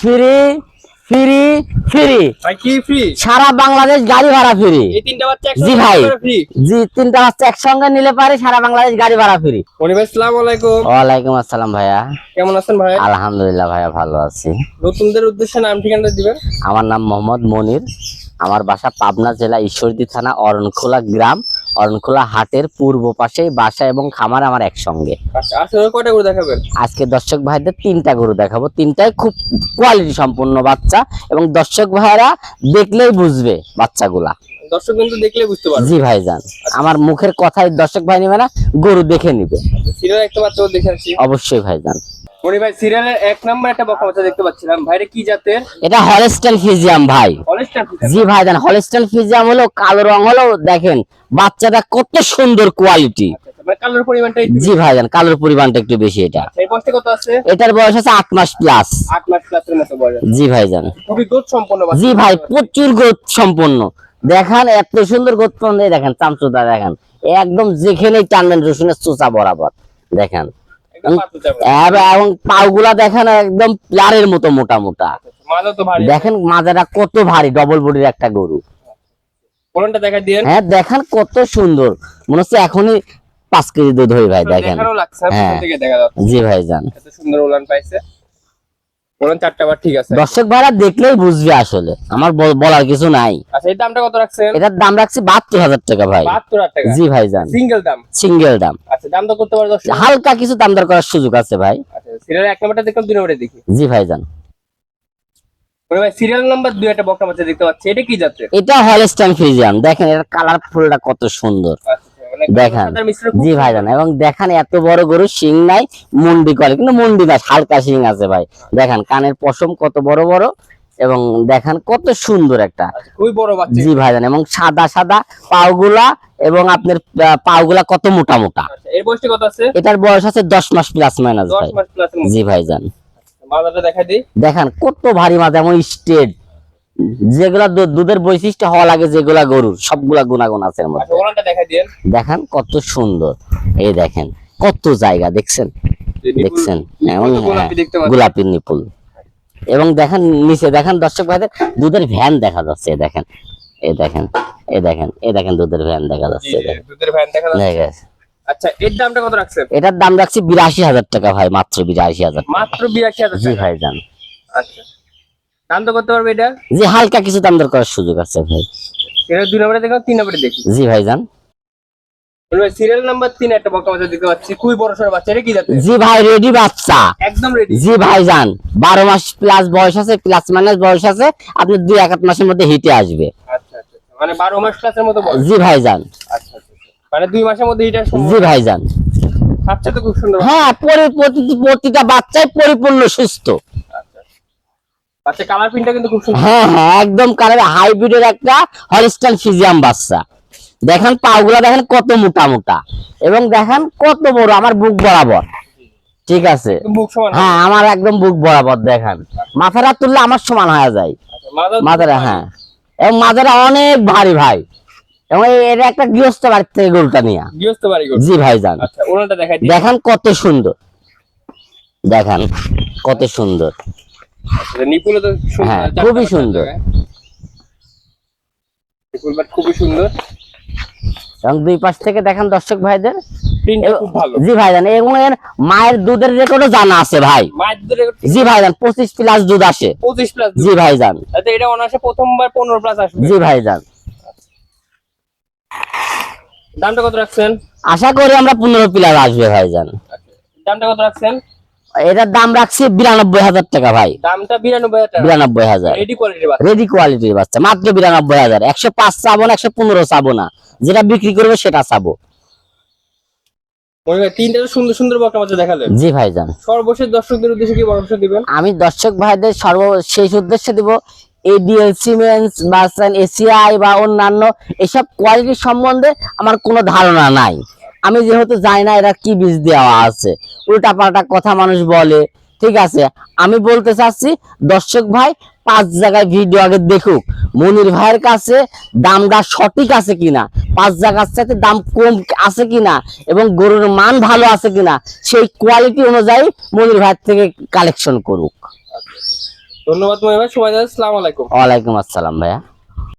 Free free free. কি free? সারা বাংলাদেশ গাড়ি ভাড়া ফ্রি। এই তিনটা বাচ্চা জি ভাই। জি তিনটা বাচ্চা একসঙ্গে নিলে পারে সারা বাংলাদেশ গাড়ি ভাড়া ফ্রি। ভাই আসসালামু আলাইকুম। ওয়ালাইকুম আসসালাম ভাইয়া। কেমন আছেন ভাই? আলহামদুলিল্লাহ ভাইয়া ভালো আছি। নতুনদের উদ্দেশ্যে নাম ঠিকানা দিবেন? আমার নাম মোহাম্মদ মনির। আমার বাসা পাবনা জেলা ঈশ্বরদী থানা অরণখোলা গ্রাম অরণখোলা হাটের পূর্ব পাশেই বাসা এবং খামার আমার একসঙ্গে। আচ্ছা আজকে দর্শক ভাইদের তিনটা গরু দেখাবো। তিনটাই খুব কোয়ালিটি সম্পন্ন বাচ্চা এবং দর্শক ভাইরা দেখলেই বুঝবে বাচ্চাগুলা। দর্শক কিন্তু দেখলে বুঝতে পারবে। জি ভাইজান আমার মুখের কথাই দর্শক ভাই নিবে না গরু দেখে নিবে। দেখে অবশ্যই ভাইজান। মনি ভাই সিরিয়ালের এক নম্বর একটা বকরা বাচ্চা দেখতে পাচ্ছিলাম। ভাইরে কি জাতের? এটা হলস্টেল ফিজিয়াম ভাই। অনেস্টার জি ভাইজান হলস্টেল ফিজিয়াম হলো কালো রং হলো দেখেন বাচ্চাটা কত সুন্দর কোয়ালিটি মানে পরিমাণটা একটু জি ভাইজান কালোর পরিমাণটা একটু বেশি এটা। এই বয়সটা কত আছে? এটার বয়স আছে আট মাস প্লাস আট মাস ক্লাসের মতো বয়স। জি খুবই গ্রোথ সম্পন্ন জি ভাই প্রচুর গোদ সম্পন্ন। দেখান এত সুন্দর গোদ সম্পন্ন। দেখেন চামচুদা দেখেন। একদম যেখানেই টানবেন রসুনের চোচা বরাবর। দেখেন। এব- এবং পাগুলা দেখেন একদম প্লারের মতো মোটা মোটা। ভারী। দেখেন মাজাটা কত ভারী ডবল বডির একটা গরু। হ্যাঁ দেখেন কত সুন্দর। মনে হচ্ছে এখনই পাঁচ কেজি দুধ হয়ে ভাই দেখেন। হ্যাঁ। জি ভাই যান সুন্দর উলান পাইছে। উলান চারটা বার ঠিক আছে। দর্শক ভাইরা দেখলেই বুঝবে আসলে। আমার বলার কিছু নাই। আচ্ছা দামটা কত রাখছেন? এটার দাম রাখছি বাহাত্তর হাজার টাকা ভাই। বাহাত্তর হাজার টাকা। জি ভাই সিঙ্গেল দাম? সিঙ্গেল দাম। আচ্ছা দাম করতে পারে হালকা কিছু দাম দর করার সুযোগ আছে ভাই। আচ্ছা সিরিয়াল এক নম্বরটা দেখলাম দুই নম্বরে দেখি। জি ভাই যান ভাই সিরিয়াল নাম্বার দুই একটা বাচ্চা দেখতে পাচ্ছি। এটা কি জাতের? এটা হলস্টাইন ফ্রিজিয়ান দেখেন এর কালারফুলটা কত সুন্দর। আচ্ছা। দেখান। মিশ্রণ খুব জি ভাই জান এবং দেখেন এত বড় গরু শিং নাই মুন্ডি করে কিন্তু মুন্ডি না হালকা শিং আছে ভাই। দেখেন কানের পশম কত বড় বড় এবং দেখেন কত সুন্দর একটা। আচ্ছা, খুবই বড় বাচ্চা জি ভাইজান এবং সাদা সাদা পাওগুলা এবং আপনার পাওগুলা কত মোটা মোটা। আচ্ছা এর বয়সটা কত আছে? এটার বয়স আছে দশ মাস প্লাস মাইনাস মাস প্লাস জি ভাই জান মাদাটা দেখা দিই। কত ভারী মাছ এমন স্টেট যেগুলা দুধের বৈশিষ্ট্য হওয়া লাগে যেগুলা গরুর সবগুলা গুণাগুণ আছে আচ্ছা মধ্যে দেখেন কত সুন্দর। এই দেখেন কত জায়গা দেখছেন? দেখছেন? নিপুল এমন তো গোলাপি নিপুল। এবং দেখেন নিচে দেখেন দর্শক ভাইদের দুধের ভ্যান দেখা যাচ্ছে দেখেন। এই দেখেন এ দেখেন এ দেখেন দুধের ভ্যান দেখা যাচ্ছে। দুধের ভ্যান দেখা যাচ্ছে। দেখা গেছে। আচ্ছা এর দামটা কত রাখছেন? এটার দাম রাখছি বিরাশি হাজার টাকা ভাই মাত্র বিরাশি হাজার মাত্র বিরাশি হাজার জি ভাই যান আচ্ছা। দাম করতে পারবে এটা? জি হালকা কিছু দাম দর করার সুযোগ আছে ভাই। এটা দুই নম্বরে দেখলাম তিন নম্বরে দেখি। জি ভাই যান। সিরিয়াল নাম্বার তিন একটা বাচ্চা খুবই বড় বাচ্চা এটা কি জি ভাই রেডি বাচ্চা। একদম রেডি জি ভাইজান বারো মাস প্লাস বয়স আছে প্লাস মাইনাস বয়স আছে আপনি দুই এক মাসের মধ্যে হিটে আসবে। আচ্ছা আচ্ছা আচ্ছা। মানে বারো মাস ক্লাসের মতো জি আচ্ছা আচ্ছা। মানে দুই মাসের মধ্যে এটা জি ভাইজান খাচ্ছে তো খুব সুন্দর হ্যাঁ পরি- প্রতি- প্রতিটা বাচ্চাই পরিপূর্ণ সুস্থ। বাচ্চা কালার প্রিন্টটা কিন্তু খুব সুন্দর। হ্যাঁ হ্যাঁ একদম কালার হাইব্রিডের একটা হলিস্টান ফিজিয়াম বাচ্চা। দেখেন পাগুলা দেখেন কত মোটা মোটা। এবং দেখেন কত বড় আমার বুক বরাবর। ঠিক আছে? হ্যাঁ আমার একদম বুক বরাবর দেখেন। মাথাটা তুললে আমার সমান হয়ে যায়। আচ্ছা, মাথা মাজারা হ্যাঁ। এবং মাজারা অনেক ভারী ভাই। এবং এটা একটা গৃহস্থ বাড়ির থেকে গরুটা নিয়ে। গৃহস্থ বাড়ি জি ভাইজান। আচ্ছা ওনাটা দেখেন কত সুন্দর। দেখেন কত সুন্দর। আচ্ছা, সুন্দর হ্যাঁ, খুবই সুন্দর। খুবই এবং দুই পাশ থেকে দেখেন দর্শক ভাইদের। জি ভাইজান এবং এর মায়ের দুধের রেকর্ডও জানা আছে ভাই। জি ভাইজান পঁচিশ প্লাস দুধ আসে। পঁচিশ প্লাস জি ভাইজান। আচ্ছা এটা প্রথমবার পনেরো প্লাস আসবে। জি ভাইজান। দামটা কত রাখছেন? আশা করি আমরা পনেরো প্লাস আসবে ভাইজান। আচ্ছা, দামটা কত রাখছেন? এটার দাম রাখছি বিরানব্বই হাজার টাকা ভাই। দামটা বিরানব্বই হাজার। বিরানব্বই হাজার। রেডি কোয়ালিটির বাচ্চা। মাত্র বিরানব্বই হাজার। একশো পাঁচ চাবো না একশো পনেরো চাবো না। যেটা বিক্রি করব সেটা চাবো। তিনটা তো সুন্দর সুন্দর বকরা বাচ্চা দেখালেন। জি ভাইজান। সর্বশেষ দর্শকদের উদ্দেশ্যে দিবেন? আমি দর্শক ভাইদের সর্বশেষ উদ্দেশ্যে দিব এডিএল সিমেন্স বা এসিআই বা অন্যান্য এসব কোয়ালিটি সম্বন্ধে আমার কোনো ধারণা নাই। আমি যেহেতু জানি না এরা কি বীজ দেওয়া আছে। উল্টা পাল্টা কথা মানুষ বলে ঠিক আছে? আমি বলতে চাচ্ছি দর্শক ভাই পাঁচ জায়গায় ভিডিও আগে দেখুক। মনির ভাইয়ের কাছে দামটা সঠিক আছে কিনা? পাঁচ জায়গার সাথে দাম কম আছে কিনা? এবং গরুর মান ভালো আছে কিনা? সেই কোয়ালিটি অনুযায়ী মনির ভাইয়ের থেকে কালেকশন করুক। ধন্যবাদ মহিমা সময় দেওয়ার সালাম আলাইকুম। ওয়ালাইকুম আসসালাম ভাইয়া।